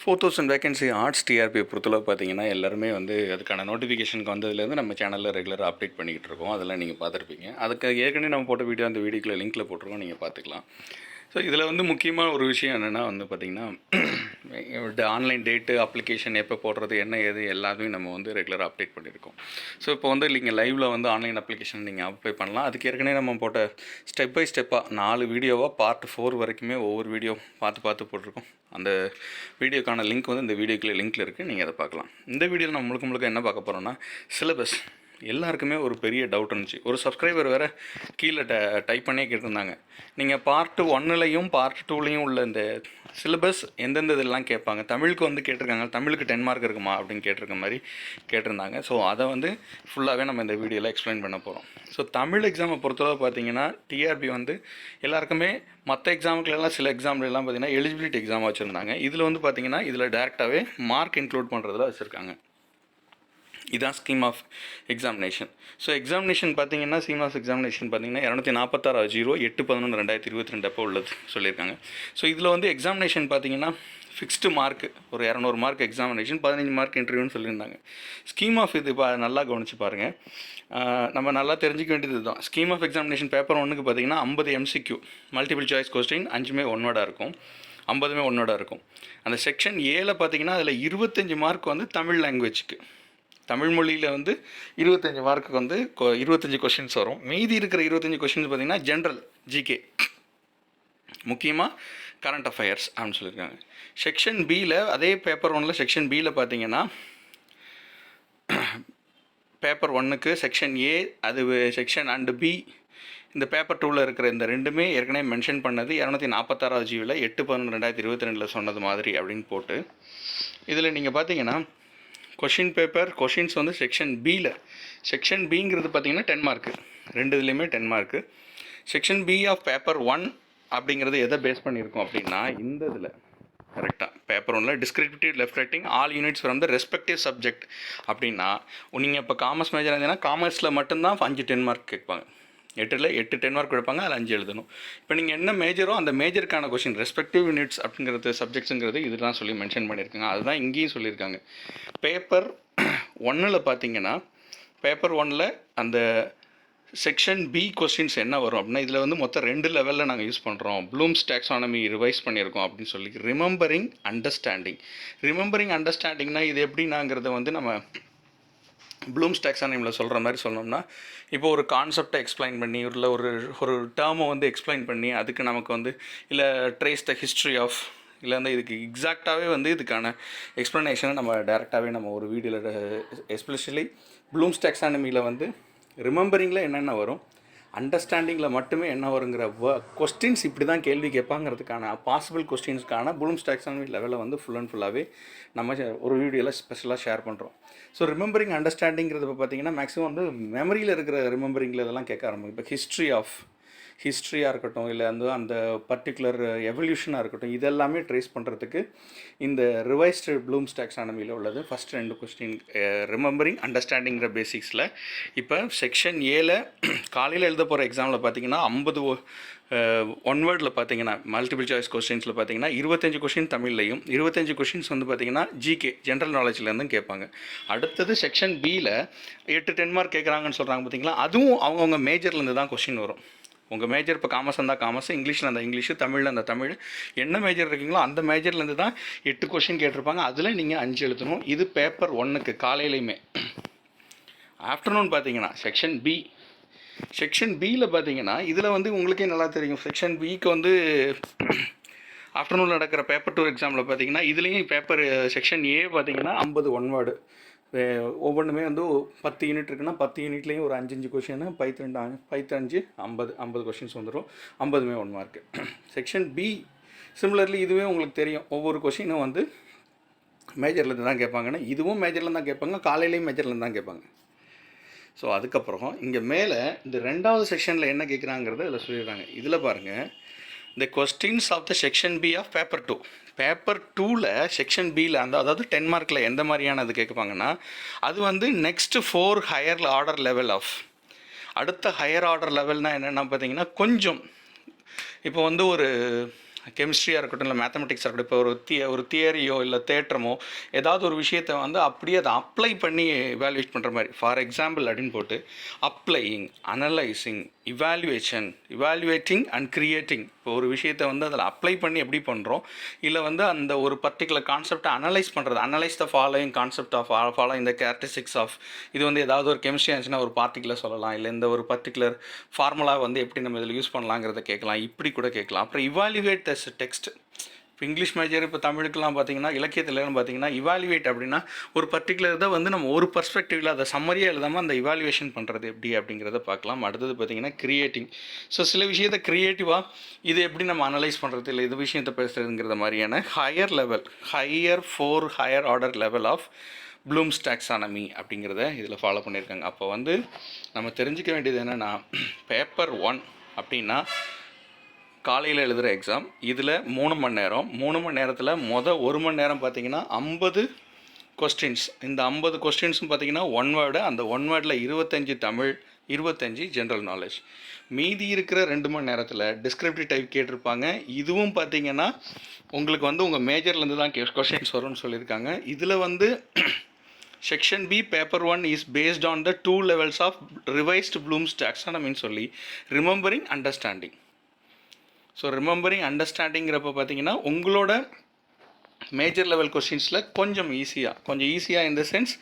Four thousand vacancy arts TRB பொறுத்தளவு பார்த்தீங்கன்னா எல்லாருமே வந்து அதுக்கான நோட்டிஃபிகேஷனுக்கு வந்ததுலேருந்து நம்ம சேனலில் ரெகுலராக அப்டேட் பண்ணிக்கிட்டு இருக்கோம். அதெல்லாம் நீங்கள் பார்த்துருப்பீங்க. அதுக்கு ஏற்கனவே நம்ம போட்ட வீடியோ அந்த வீடியோக்குள்ள லிங்க்கில் போட்டிருக்கோம். நீங்கள் பார்த்துக்கலாம். ஸோ இதில் வந்து முக்கியமான ஒரு விஷயம் என்னென்னா வந்து பார்த்திங்கன்னா ஆன்லைன் டேட்டு அப்ளிகேஷன் எப்போ போடுறது என்ன ஏது எல்லாத்தையும் நம்ம வந்து ரெகுலராக அப்டேட் பண்ணியிருக்கோம். ஸோ இப்போ வந்து நீங்கள் லைவில் வந்து ஆன்லைன் அப்ளிகேஷன் நீங்கள் அப்ளை பண்ணலாம். அதுக்கு ஏற்கனவே நம்ம போட்ட ஸ்டெப் பை ஸ்டெப்பாக நாலு வீடியோவாக பார்ட் ஃபோர் வரைக்குமே ஒவ்வொரு வீடியோ பார்த்து பார்த்து போட்டிருக்கோம். அந்த வீடியோக்கான லிங்க் வந்து இந்த வீடியோக்கில் லிங்க்கில் இருக்குது நீங்கள் அதை பார்க்கலாம். இந்த வீடியோவில் நம்ம முழுக்க முழுக்க என்ன பார்க்க போகிறோம்னா சிலபஸ் எல்லாருக்குமே ஒரு பெரிய டவுட் இருந்துச்சு. ஒரு சப்ஸ்கிரைபர் வேறு கீழே ட டைப் பண்ணியே கேட்டிருந்தாங்க. நீங்கள் பார்ட் ஒன்னுலையும் பார்ட் டூலையும் உள்ள இந்த சிலபஸ் எந்தெந்த இதெல்லாம் கேட்பாங்க? தமிழுக்கு வந்து கேட்டிருக்காங்க. தமிழுக்கு டென் மார்க் இருக்குமா? அப்படின்னு கேட்டிருக்க மாதிரி கேட்டிருந்தாங்க. ஸோ அதை வந்து ஃபுல்லாகவே நம்ம இந்த வீடியோவில் எக்ஸ்பிளைன் பண்ண போகிறோம் ஸோ தமிழ் எக்ஸாமை பொறுத்தளவு பார்த்தீங்கன்னா டிஆர்பி வந்து எல்லாருக்குமே மற்ற எக்ஸாமுக்குலாம் சில எக்ஸாம்லாம் பார்த்தீங்கன்னா எலிஜிபிலிட்டி எக்ஸாம் வச்சுருந்தாங்க. இதில் வந்து பார்த்தீங்கன்னா இதில் டேரெக்டாகவே மார்க் இன்க்ளூட் பண்ணுறதுல வச்சுருக்காங்க. இதான் scheme of examination so examination பார்த்தீங்கன்னா ஸ்கீம் ஆஃப் எக்ஸாமினேஷன் பார்த்தீங்கன்னா இரநூத்தி நாற்பத்தாறு ஜீரோ எட்டு பதினொன்று ரெண்டாயிரத்தி இருபத்தி ரெண்டு அப்போ உள்ளது சொல்லியிருக்காங்க. ஸோ இதில் வந்து எக்ஸாமினேஷன் பார்த்தீங்கன்னா ஃபிக்ஸ்டு மார்க் ஒரு இரநூறு மார்க் எக்ஸாமினேஷன் பதினஞ்சு மார்க் இன்டர்வியூன்னு சொல்லியிருந்தாங்க. ஸ்கீம் ஆஃப் இது பா நல்லா கவனிச்சு பாருங்கள் நம்ம நல்லா தெரிஞ்சிக்க வேண்டியது தான் ஸ்கீம் ஆஃப் எக்ஸாமினேஷன் பேப்பர் ஒன்றுக்கு பார்த்தீங்கன்னா ஐம்பது எம்சிக்யூ மல்டிபிள் சாய்ஸ் கொஸ்டின் அஞ்சுமே ஒன்னோட இருக்கும். ஐம்பதுமே ஒன்னோட இருக்கும். அந்த செக்ஷன் ஏல பார்த்தீங்கன்னா அதில் இருபத்தஞ்சி மார்க் வந்து தமிழ் லாங்குவேஜ்க்கு தமிழ் மொழியில் வந்து இருபத்தஞ்சி மார்க்குக்கு வந்து கொ- இருபத்தஞ்சி கொஷின்ஸ் வரும். மீதி இருக்கிற இருபத்தஞ்சி கொஷின்ஸ் பார்த்தீங்கன்னா ஜென்ரல் ஜிகே முக்கியமாக கரண்ட் அஃபயர்ஸ் அப்படின்னு சொல்லியிருக்காங்க. செக்ஷன் பியில் அதே பேப்பர் ஒனில் செக்ஷன் பியில் பார்த்தீங்கன்னா பேப்பர் ஒன்றுக்கு செக்ஷன் ஏ அது செக்ஷன் அண்டு பி இந்த பேப்பர் டூவில் இருக்கிற இந்த ரெண்டுமே ஏற்கனவே மென்ஷன் பண்ணது இரநூத்தி நாற்பத்தாறாவது ஜீவில் எட்டு பதினொன்று ரெண்டாயிரத்தி இருபத்தி ரெண்டில் சொன்னது மாதிரி அப்படின்னு போட்டு இதில் நீங்கள் பார்த்தீங்கன்னா கொஷின் பேப்பர் கொஷின்ஸ் வந்து செக்ஷன் பியில் செக்ஷன் பிங்கிறது பார்த்தீங்கன்னா டென் மார்க்கு ரெண்டு இதுலேயுமே ten mark section B of paper one அப்படிங்கிறது எதை பேஸ் பண்ணியிருக்கோம் அப்படின்னா இந்த இதில். கரெக்டாக பேப்பர் ஒன்றில் descriptive left writing all units from the respective subject அப்படின்னா நீங்கள் இப்போ காமர்ஸ் மேஜர் இருந்தீங்கன்னா காமர்ஸில் மட்டும்தான் அஞ்சு டென் மார்க் கேட்பாங்க. எட்டில் எட்டு டென் மார்க் கொடுப்பாங்க அதில் அஞ்சு எழுதணும். இப்போ நீங்கள் என்ன மேஜரோ அந்த மேஜருக்கான கொஷின் ரெஸ்பெக்டிவ் யூனிட்ஸ் அப்படிங்கிறது சப்ஜெக்ட்ஸுங்கிறது இதெல்லாம் சொல்லி மென்ஷன் பண்ணியிருக்காங்க. அதுதான் இங்கேயும் சொல்லியிருக்காங்க. பேப்பர் ஒன்னில் பார்த்தீங்கன்னா பேப்பர் ஒன்னில் அந்த செக்ஷன் பி கொஸ்டின்ஸ் என்ன வரும் அப்படின்னா இதில் வந்து மொத்தம் ரெண்டு லெவலில் நாங்கள் யூஸ் பண்ணுறோம் ப்ளூம்ஸ் டாக்ஸானமி ரிவைஸ் பண்ணியிருக்கோம் அப்படின்னு சொல்லி. ரிமெம்பரிங் அண்டர்ஸ்டாண்டிங் ரிமெம்பரிங் அண்டர்ஸ்டாண்டிங்னா இது எப்படின்னாங்கிறத வந்து நம்ம ப்ளூம்ஸ் டாக்ஸானமியில் சொல்கிற மாதிரி சொன்னோம்னா இப்போ ஒரு கான்செப்டை எக்ஸ்பிளைன் பண்ணி இல்லை ஒரு ஒரு டேர்மை வந்து எக்ஸ்பிளைன் பண்ணி அதுக்கு நமக்கு வந்து இல்லை ட்ரேஸ் த ஹிஸ்ட்ரி ஆஃப் இல்லை வந்து இதுக்கு எக்ஸாக்டாகவே வந்து இதுக்கான எக்ஸ்ப்ளனேஷனை நம்ம டேரெக்டாகவே நம்ம ஒரு வீடியோவில் எஸ்பெஷலி ப்ளூம்ஸ் டாக்ஸானமியில் வந்து ரிமெம்பரிங்கில் என்னென்ன வரும் அண்டர்ஸ்டாண்டிங்கில் மட்டுமே என்ன வருங்கிற வ கொஸ்டின்ஸ் இப்படி தான் கேள்வி கேட்பாங்கிறதுக்கான பாசிபிள் கொஸ்டின்ஸ்க்கான புலும் டாக்ஸானமி லெவலில் வந்து ஃபுல் அண்ட் ஃபுல்லாகவே நம்ம ஒரு வீடியோவில் ஸ்பெஷலாக ஷேர் பண்ணுறோம் ஸோ ரிமெம்பரிங் அண்டர்ஸ்டாண்டிங்கிறது இப்போ பார்த்தீங்கன்னா மேக்ஸிமம் வந்து மெமரியில் இருக்கிற ரிமெம்பரிங்கில் இதெல்லாம் கேட்க ஆரம்பிக்கும். இப்போ ஹிஸ்ட்ரி ஆஃப் ஹிஸ்ட்ரியாக இருக்கட்டும் இல்லை அந்த அந்த பர்டிகுலர் எவல்யூஷனாக இருக்கட்டும் இதெல்லாமே ட்ரேஸ் பண்ணுறதுக்கு இந்த ரிவைஸ்டு ப்ளூம்ஸ் டாக்ஸானமியில் உள்ளது. ஃபஸ்ட் ரெண்டு கொஸ்டின் ரிமெம்பரிங் அண்டர்ஸ்டாண்டிங்கிற பேசிக்ஸில் இப்போ செக்ஷன் ஏல காலையில் எழுத போகிற எக்ஸாமில் பார்த்தீங்கன்னா ஐம்பது ஒன் வேர்டில் பார்த்தீங்கன்னா மல்டிபிள் சாய்ஸ் கொஸ்டின்ஸில் பார்த்தீங்கன்னா இருபத்தஞ்சு கொஷின் தமிழ்லையும் இருபத்தஞ்சு கொஷின்ஸ் வந்து பார்த்தீங்கன்னா ஜிகே ஜென்ரல் நாலேஜ்லேருந்தும் கேட்பாங்க. அடுத்தது செக்ஷன் பியில் எட்டு டென் மார்க் கேட்குறாங்கன்னு சொல்கிறாங்க பார்த்தீங்களா அதுவும் அவங்கவுங்க மேஜர்லேருந்து தான் கொஷின் வரும். உங்கள் மேஜர் இப்போ காமர்ஸ் இருந்தால் காமர்ஸ் இங்கிலீஷில் இருந்தால் இங்கிலீஷு தமிழில் இருந்தால் தமிழ். என்ன மேஜர் இருக்கீங்களோ அந்த மேஜர்லேருந்து தான் எட்டு கொஷின் கேட்டிருப்பாங்க. அதில் நீங்கள் அஞ்சு எழுதணும். இது பேப்பர் ஒன்றுக்கு காலையிலையுமே. ஆஃப்டர்நூன் பார்த்தீங்கன்னா செக்ஷன் பி செக்ஷன் பியில் பார்த்தீங்கன்னா இதில் வந்து உங்களுக்கே நல்லா தெரியும். செக்ஷன் பிக்கு வந்து ஆஃப்டர்நூன் நடக்கிற பேப்பர் டூ எக்ஸாமில் பார்த்தீங்கன்னா இதுலேயும் பேப்பர் செக்ஷன் ஏ பார்த்தீங்கன்னா ஐம்பது ஒன் வேர்டு ஒவ்வொன்றுமே வந்து பத்து யூனிட் இருக்குன்னா பத்து யூனிட்லேயும் ஒரு அஞ்சு அஞ்சு கொஷின் பைத்து ஐம்பது ஐம்பது கொஷின்ஸ் வந்துடும் ஐம்பதுமே one mark section B similarly இதுவே உங்களுக்கு தெரியும். ஒவ்வொரு கொஷினும் வந்து மேஜர்லேருந்து தான் கேட்பாங்கன்னா. இதுவும் மேஜர்லேருந்து தான் கேட்பாங்க காலையிலையும் மேஜர்லேருந்து தான் கேட்பாங்க. ஸோ அதுக்கப்புறம் இங்கே மேலே இந்த ரெண்டாவது செக்ஷனில் என்ன கேட்குறாங்கிறத இதில் சொல்லிடுறாங்க. இதில் பாருங்கள் இந்த questions of the section B of paper two paper டூவில் செக்ஷன் பியில் அந்த அதாவது டென் மார்க்கில் எந்த மாதிரியானது கேட்பாங்கன்னா அது வந்து next four higher order level of அடுத்த ஹையர் ஆர்டர் லெவல்னால் என்னென்னா பார்த்தீங்கன்னா கொஞ்சம். இப்போ வந்து ஒரு கெமிஸ்ட்ரியாக இருக்கட்டும் இல்லை மேத்தமெட்டிக்ஸாக இருக்கட்டும் இப்போ ஒரு திய ஒரு தியரியோ இல்லை தேட்டரமோ ஏதாவது ஒரு விஷயத்தை வந்து அப்படியே அதை அப்ளை பண்ணி இவாலுவேட் பண்ணுற மாதிரி. ஃபார் எக்ஸாம்பிள் அப்படின்னு போட்டு applying analysing evaluation evaluating and creating இப்போ ஒரு விஷயத்தை வந்து அதில் அப்ளை பண்ணி எப்படி பண்ணுறோம் இல்லை வந்து அந்த ஒரு பர்டிகுலர் கான்செப்டை அனலைஸ் பண்ணுறது analyse the following concept of follow இந்த கேரக்டரிஸ்டிக்ஸ் ஆஃப் இது வந்து ஏதாவது ஒரு கெமிஸ்ட்ரி இருந்துச்சுன்னா ஒரு பார்ட்டிகுலர் சொல்லலாம். இல்லை இந்த ஒரு பர்டிகுலர் ஃபார்முலா வந்து எப்படி நம்ம இதில் யூஸ் பண்ணலாங்கிறத கேட்கலாம். இப்படி கூட கேட்கலாம். அப்புறம் இவாலுவேட் தஸ் டெக்ஸ்ட் இப்போ இங்கிலீஷ் மேஜர் இப்போ தமிழுக்கெல்லாம் பார்த்தீங்கன்னா இலக்கியத்துலன்னு பார்த்தீங்கன்னா இவாலுவேட் அப்படின்னா ஒரு பர்டிகுலர் இதை வந்து நம்ம ஒரு பர்ஸ்பெக்டிவில் அதை சம்மரியாக எழுதாமல் அந்த இவாலுவேஷன் பண்ணுறது எப்படி அப்படிங்கிறத பார்க்கலாம். அடுத்தது பார்த்தீங்கன்னா கிரியேட்டிங் ஸோ சில விஷயத்தை க்ரியேட்டிவாக இது எப்படி நம்ம அனலைஸ் பண்ணுறது இல்லை இது விஷயத்தை பேசுகிறதுங்கிற மாதிரியான higher level higher four higher order level of Bloom's taxonomy அப்படிங்கிறத இதில் ஃபாலோ பண்ணியிருக்காங்க. அப்போ வந்து நம்ம தெரிஞ்சுக்க வேண்டியது என்னென்னா பேப்பர் ஒன் அப்படின்னா காலையில் எழுதுகிற எக்ஸாம் இதில் மூணு மணி நேரம். மூணு மணி நேரத்தில் மொதல் ஒரு மணி நேரம் பார்த்தீங்கன்னா ஐம்பது கொஸ்டின்ஸ் இந்த ஐம்பது கொஸ்டின்ஸும் பார்த்தீங்கன்னா ஒன் வேர்டு அந்த ஒன் வேர்டில் இருபத்தஞ்சி தமிழ் இருபத்தஞ்சி ஜென்ரல் நாலேஜ் மீதி இருக்கிற ரெண்டு மணி நேரத்தில் டிஸ்கிரிப்டிவ் டைப் கேட்டிருப்பாங்க. இதுவும் பார்த்தீங்கன்னா உங்களுக்கு வந்து உங்கள் மேஜர்லேருந்து தான் கொஸ்டின்ஸ் வரும்னு சொல்லியிருக்காங்க. இதில் வந்து section B paper one is based on the two levels of revised Bloom's டாக்ஸானமின்னு சொல்லி ரிமெம்பரிங் அண்டர்ஸ்டாண்டிங் ஸோ ரிமெம்பரிங் அண்டர்ஸ்டாண்டிங்கிறப்ப பார்த்தீங்கன்னா உங்களோட மேஜர் லெவல் கொஷின்ஸில் கொஞ்சம் ஈஸியாக கொஞ்சம் ஈஸியாக இந்த சென்ஸ்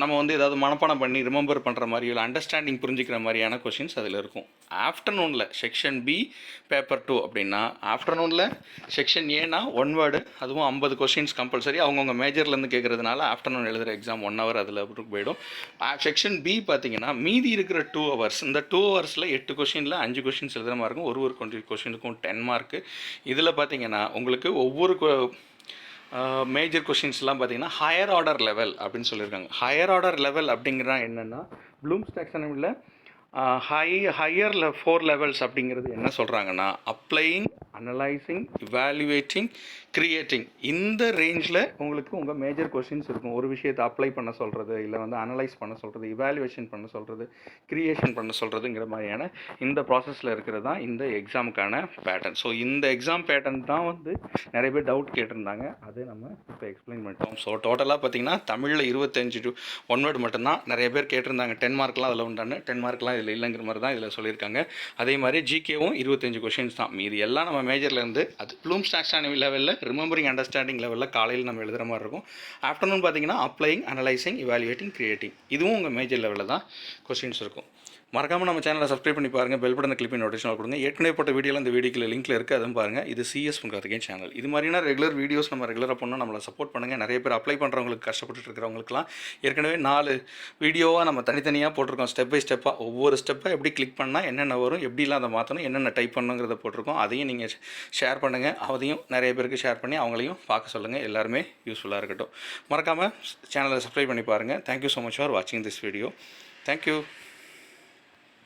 நம்ம வந்து ஏதாவது மனப்பாடம் பண்ணி ரிமெம்பர் பண்ணுற மாதிரி இல்லை அண்டர்ஸ்டாண்டிங் புரிஞ்சிக்கிற மாதிரியான கொஷின்ஸ் அதில் இருக்கும். ஆஃப்டர்நூனில் செக்ஷன் பி பேப்பர் டூ அப்படின்னா ஆஃப்டர்நூனில் செக்ஷன் ஏனா ஒன் வேர்டு அதுவும் ஐம்பது கொஷின்ஸ் கம்பல்சரி அவங்கவுங்க மேஜர்லேருந்து கேட்குறதுனால ஆஃப்டர்நூன் எழுதுகிற எக்ஸாம் ஒன் ஹவர் அதில் போயிடும். செக்ஷன் பி பார்த்தீங்கன்னா மீதி இருக்கிற டூ ஹவர்ஸ் இந்த டூ ஹவர்ஸில் எட்டு கொஷினில் அஞ்சு கொஷின்ஸ் எழுதுகிற மாதிரி இருக்கும் ஒரு ஒரு கொஞ்சம் கொஷினுக்கும் டென் மார்க்கு இதில் பார்த்தீங்கன்னா உங்களுக்கு ஒவ்வொரு மேஜர் கொஷின்ஸ்லாம் பார்த்தீங்கன்னா ஹையர் ஆர்டர் லெவல் அப்படின்னு சொல்லியிருக்காங்க. ஹையர் ஆர்டர் லெவல் அப்படிங்கிறா என்னென்னா ப்ளூம்ஸ் டாக்ஸானமியில் ஹை ஹையர் லெ ஃபோர் லெவல்ஸ் அப்படிங்கிறது என்ன சொல்கிறாங்கன்னா அப்ளையிங் அனலைசிங் இவாலுவேட்டிங் கிரியேட்டிங் இந்த ரேஞ்சில் உங்களுக்கு உங்கள் மேஜர் கொஷின்ஸ் இருக்கும். ஒரு விஷயத்தை அப்ளை பண்ண சொல்கிறது இல்லை வந்து அனலைஸ் பண்ண சொல்கிறது இவாலுவேஷன் பண்ண சொல்கிறது கிரியேஷன் பண்ண சொல்கிறதுங்கிற மாதிரியான இந்த ப்ராசஸில் இருக்கிறது தான் இந்த எக்ஸாமுக்கான பேட்டர்ன் ஸோ இந்த எக்ஸாம் பேட்டர்ன் தான் வந்து நிறைய பேர் டவுட் கேட்டிருந்தாங்க. அதை நம்ம இப்போ எக்ஸ்பிளைன் பண்ணிட்டோம். ஸோ டோட்டலாக பார்த்தீங்கன்னா தமிழில் இருபத்தஞ்சு டு ஒன் வேர்டு மட்டும்தான் நிறைய பேர் கேட்டிருந்தாங்க. டென் மார்க்லாம் அதில் உண்டான. டென் மார்க்லாம் இதில் இல்லைங்கிற மாதிரி தான் இதில் சொல்லியிருக்காங்க. அதே மாதிரி ஜிகேவும் இருபத்தஞ்சு கொஷின்ஸ் தான். மீதி எல்லாம் நம்ம மேஜர்லேருந்து அது ப்ளூம் டாக்ஸானமி லெவலில் ரிமெம்பரிங் அண்டர்ஸ்டாண்டிங் லெவலில் காலையில் நம்ம எழுதுகிற மாதிரி இருக்கும். ஆஃப்டர்நூன் பார்த்தீங்கன்னா அப்ளைங் அனலைசிங் இவாலுவேட்டிங் கிரியேட்டிங் இதுவும் உங்கள் மேஜர் லெவலில் தான் கொஸ்டின்ஸ் இருக்கும். மறக்காமல் நம்ம சேனலை சப்ஸ்கிரைப் பண்ணி பாருங்கள் பெல் பட்டன் கிளிப் நோட்டிஃபிகேஷன் கொடுங்க. ஏற்கனவே போட்ட வீடியோவில் இந்த வீடியோக்கில் லிங்க்கில் இருக்குது அதுவும் பாருங்கள் இது சிஎஸ் பண்ணுறதுக்கே சேனல் இது மாதிரியான ரெகுலர் வீடியோஸ் நம்ம ரெகுலராக பண்ணால் நம்மளை சப்போர்ட் பண்ணுங்கள் நிறைய பேர் அப்ளை பண்ணுறவங்களுக்கு கஷ்டப்பட்டு இருக்கிறவங்களுக்குலாம் ஏற்கனவே நாலு வீடியோவாக நம்ம தனித்தனியாக போட்டிருக்கோம். ஸ்டெப் பை ஸ்டெப்பாக ஒவ்வொரு ஸ்டெப்பாக எப்படி கிளிக் பண்ணால் என்னென்ன வரும் எப்படிலாம் அதை மாற்றணும் என்னென்ன டைப் பண்ணுங்கிறத போட்டிருக்கோம். அதையும் நீங்கள் ஷேர் பண்ணுங்கள் அதையும் நிறைய பேருக்கு ஷேர் பண்ணி அவங்களையும் பார்க்க சொல்லுங்கள் எல்லாருமே யூஸ்ஃபுல்லாக இருக்கட்டும். மறக்காமல் சேனலை சப்ஸ்கிரைப் பண்ணி பாருங்கள் thank you so much for வாட்சிங் திஸ் வீடியோ தேங்க்யூ